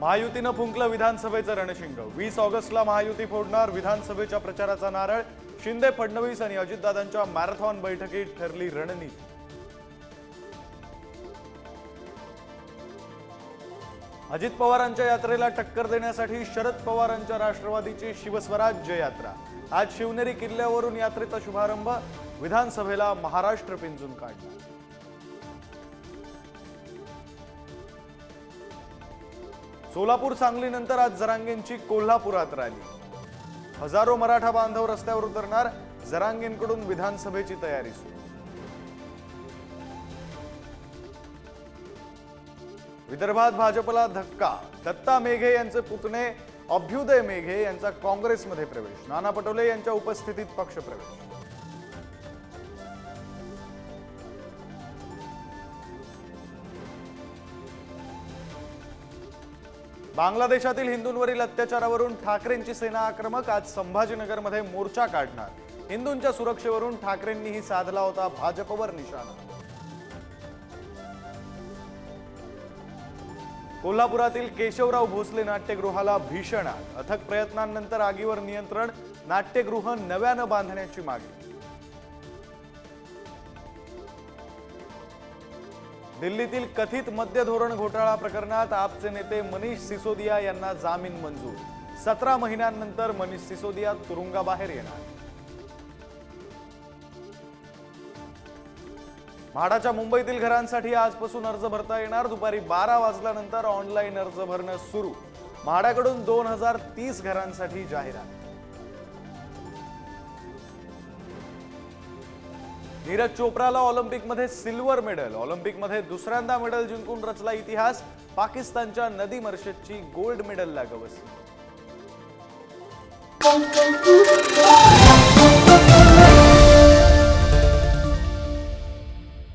महायुतीनं फुंकलं विधानसभेचं रणशिंग. वीस ऑगस्टला महायुती फोडणार विधानसभेच्या प्रचाराचा नारळ. शिंदे फडणवीस आणि अजितदादांच्या मॅरेथॉन बैठकीत ठरली रणनीती. अजित पवारांच्या यात्रेला टक्कर देण्यासाठी शरद पवारांच्या राष्ट्रवादीची शिवस्वराज्य यात्रा. आज शिवनेरी किल्ल्यावरून यात्रेचा शुभारंभ. विधानसभेला महाराष्ट्र पिंजून काढला. सोलापूर सांगलीनंतर आज जरांगेंची कोल्हापुरात रॅली. हजारो मराठा बांधव रस्त्यावर उतरणार जरांगेंकडून विधानसभेची तयारी सुरू. विदर्भात भाजपला धक्का दत्ता मेघे यांचे पुतणे अभ्युदय मेघे यांचा काँग्रेसमध्ये प्रवेश नाना पटोले यांच्या उपस्थितीत पक्षप्रवेश बांगलादेशातील हिंदूंवरील अत्याचारावरून ठाकरेंची सेना आक्रमक आज संभाजीनगरमध्ये मोर्चा काढणार. हिंदूंच्या सुरक्षेवरून ठाकरेंनीही साधला होता भाजपवर निशाणा. कोल्हापुरातील केशवराव भोसले नाट्यगृहाला भीषण आग. अथक प्रयत्नांनंतर आगीवर नियंत्रण नाट्यगृह नव्यानं बांधण्याची मागणी. दिल्लीतील कथित मद्य धोरण घोटाळा प्रकरणात आपचे नेते मनीष सिसोदिया यांना जामीन मंजूर. सतरा महिन्यांनंतर मनीष सिसोदिया तुरुंगाबाहेर येणार. म्हाडाच्या मुंबईतील घरांसाठी आजपासून अर्ज भरता येणार. दुपारी बारा वाजल्यानंतर ऑनलाईन अर्ज भरणं सुरू. म्हाडाकडून दोन हजार तीस घरांसाठी जाहिरात. नीरज चोप्राला ऑलिम्पिकमध्ये सिल्वर मेडल ऑलिम्पिकमध्ये दुसऱ्यांदा मेडल जिंकून रचला इतिहास. पाकिस्तानच्या नदी मर्शदची गोल्ड मेडलला गवसली